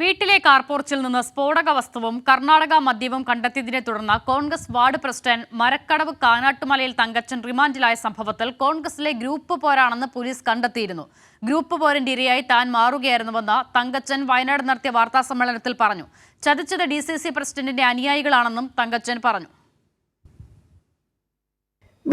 വീട്ടിലെ കാർപോർച്ചിൽ നിന്ന് സ്ഫോടക വസ്തുവും കർണാടക മദ്യവും കണ്ടെത്തിയതിനെ തുടർന്ന് കോൺഗ്രസ് വാർഡ് പ്രസിഡന്റ് മരക്കടവ് കാനാട്ടുമലയിൽ തങ്കച്ചൻ റിമാൻഡിലായ സംഭവത്തിൽ കോൺഗ്രസിലെ ഗ്രൂപ്പ് പോരാണെന്ന് പോലീസ് കണ്ടെത്തിയിരുന്നു. ഗ്രൂപ്പ് പോരിന്റെ ഇരയായി താൻ മാറുകയായിരുന്നുവെന്ന് തങ്കച്ചൻ വയനാട് നടത്തിയ വാർത്താസമ്മേളനത്തിൽ പറഞ്ഞു. ചതിച്ചത് ഡി സി സി പ്രസിഡന്റിന്റെ അനുയായികളാണെന്നും തങ്കച്ചൻ പറഞ്ഞു.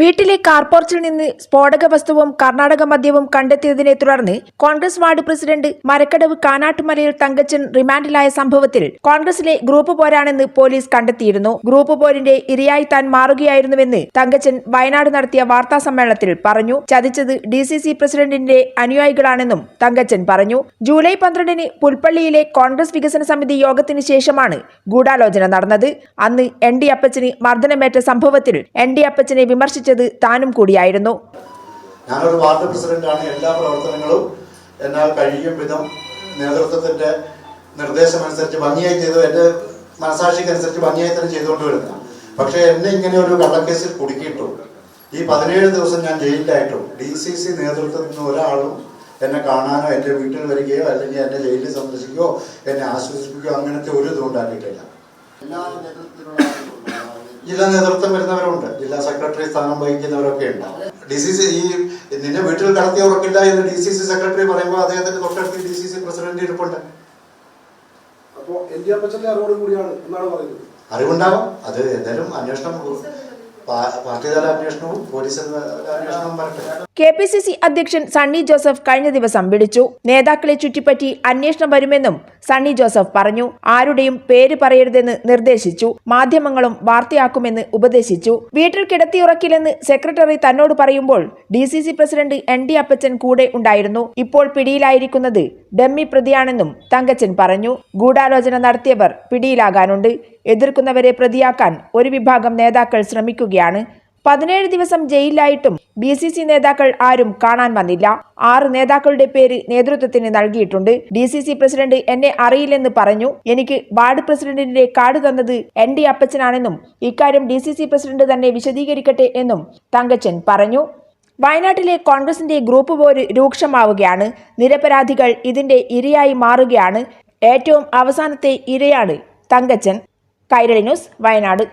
വീട്ടിലെ കാർപോർച്ചിൽ നിന്ന് സ്ഫോടക വസ്തുവും കർണാടക മദ്യവും കണ്ടെത്തിയതിനെ തുടർന്ന് കോൺഗ്രസ് വാർഡ് പ്രസിഡന്റ് മരക്കടവ് കാനാട്ടുമലയിൽ തങ്കച്ചൻ റിമാൻഡിലായ സംഭവത്തിൽ കോൺഗ്രസിലെ ഗ്രൂപ്പ് പോരാണെന്ന് പോലീസ് കണ്ടെത്തിയിരുന്നു. ഗ്രൂപ്പ് പോരിന്റെ ഇരയായി താൻ മാറുകയായിരുന്നുവെന്ന് തങ്കച്ചൻ വയനാട് നടത്തിയ വാർത്താ സമ്മേളനത്തിൽ പറഞ്ഞു. ചതിച്ചത് ഡി സി സി പ്രസിഡന്റിന്റെ അനുയായികളാണെന്നും തങ്കച്ചൻ പറഞ്ഞു. ജൂലൈ പന്ത്രണ്ടിന് പുൽപ്പള്ളിയിലെ കോൺഗ്രസ് വികസന സമിതി യോഗത്തിന് ശേഷമാണ് ഗൂഢാലോചന നടന്നത്. അന്ന് എൻ ഡി അപ്പച്ചന് മർദ്ദനമേറ്റ സംഭവത്തിൽ എൻ ഡി അപ്പച്ചനെ വിമർശിച്ചത് താനും കൂടിയായിരുന്നു. ഞാനൊരു വാർഡ് പ്രസിഡന്റാണ്. എല്ലാ പ്രവർത്തനങ്ങളും എന്നാൽ കഴിയും വിധം നേതൃത്വത്തിന്റെ നിർദ്ദേശമനുസരിച്ച് ഭംഗിയായി ചെയ്തു എന്റെ എന്റെ മനസാക്ഷിക്കനുസരിച്ച് ഭംഗിയായി തന്നെ ചെയ്തുകൊണ്ട് വരുന്ന. പക്ഷേ എന്നെ ഇങ്ങനെ ഒരു കള്ളക്കേസിൽ കുടുക്കിയിട്ടു ഈ പതിനേഴ് ദിവസം ഞാൻ ജയിലിലായിട്ടു ഡി സി സി നേതൃത്വത്തിൽ നിന്ന് ഒരാളും എന്നെ കാണാനോ എന്റെ വീട്ടിൽ വരികയോ അല്ലെങ്കിൽ എന്നെ ജയിലിൽ സന്ദർശിക്കുകയോ എന്നെ ആശ്വസിപ്പിക്കുകയോ അങ്ങനത്തെ ഒരു ഇതും ഉണ്ടാക്കിയിട്ടില്ല. ജില്ലാ നേതൃത്വം വരുന്നവരുണ്ട്. ജില്ലാ സെക്രട്ടറി സ്ഥാനം വഹിക്കുന്നവരൊക്കെ ഉണ്ട്. ഡി സി സി ഈ നിന്നെ വീട്ടിൽ കടത്തി ഉറക്കില്ല എന്ന് ഡി സി സി സെക്രട്ടറി പറയുമ്പോൾ അദ്ദേഹത്തിന്റെ തൊട്ടടുത്ത് ഡി സി സി പ്രസിഡന്റ് ഇരിപ്പുണ്ട്. അറിവുണ്ടാവാം എൻ ഡി അപ്പച്ചന്റെ അറിവോട് കൂടിയാണ് എന്നാണ് പറയുന്നത്. അറിവുണ്ടാവും. അത് എന്തായാലും അന്വേഷണം പാർട്ടിതല അന്വേഷണവും പോലീസ് അന്വേഷണവും വരട്ടെ. കെ പി സി സി അധ്യക്ഷൻ സണ്ണി ജോസഫ് കഴിഞ്ഞ ദിവസം വിളിച്ചു. നേതാക്കളെ ചുറ്റിപ്പറ്റി അന്വേഷണം വരുമെന്നും സണ്ണി ജോസഫ് പറഞ്ഞു. ആരുടെയും പേര് പറയരുതെന്ന് നിർദ്ദേശിച്ചു. മാധ്യമങ്ങളും വാർത്തയാക്കുമെന്ന് ഉപദേശിച്ചു. വീട്ടിൽ കിടത്തിയുറക്കില്ലെന്ന് സെക്രട്ടറി തന്നോട് പറയുമ്പോൾ D C C president N D Appachan കൂടെ ഉണ്ടായിരുന്നു. ഇപ്പോൾ പിടിയിലായിരിക്കുന്നത് ഡമ്മി പ്രതിയാണെന്നും തങ്കച്ചൻ പറഞ്ഞു. ഗൂഢാലോചന നടത്തിയവർ പിടിയിലാകാനുണ്ട്. എതിർക്കുന്നവരെ പ്രതിയാക്കാൻ ഒരു വിഭാഗം നേതാക്കൾ ശ്രമിക്കുകയാണ്. പതിനേഴ് ദിവസം ജയിലിലായിട്ടും ബി സി സി നേതാക്കൾ ആരും കാണാൻ വന്നില്ല. ആറ് നേതാക്കളുടെ പേര് നേതൃത്വത്തിന് നൽകിയിട്ടുണ്ട്. ഡി സി സി പ്രസിഡന്റ് എന്നെ അറിയില്ലെന്ന് പറഞ്ഞു. എനിക്ക് വാർഡ് പ്രസിഡന്റിന്റെ കാർഡ് തന്നത് ഡി അപ്പച്ചനാണെന്നും ഇക്കാര്യം ഡി സി സി പ്രസിഡന്റ് തന്നെ വിശദീകരിക്കട്ടെ എന്നും തങ്കച്ചൻ പറഞ്ഞു. വയനാട്ടിലെ കോൺഗ്രസിന്റെ ഗ്രൂപ്പ് പോര് രൂക്ഷമാവുകയാണ്. നിരപരാധികൾ ഇതിന്റെ ഇരയായി മാറുകയാണ്. ഏറ്റവും അവസാനത്തെ ഇരയാണ് തങ്കച്ചൻ. കൈരളി ന്യൂസ് വയനാട്.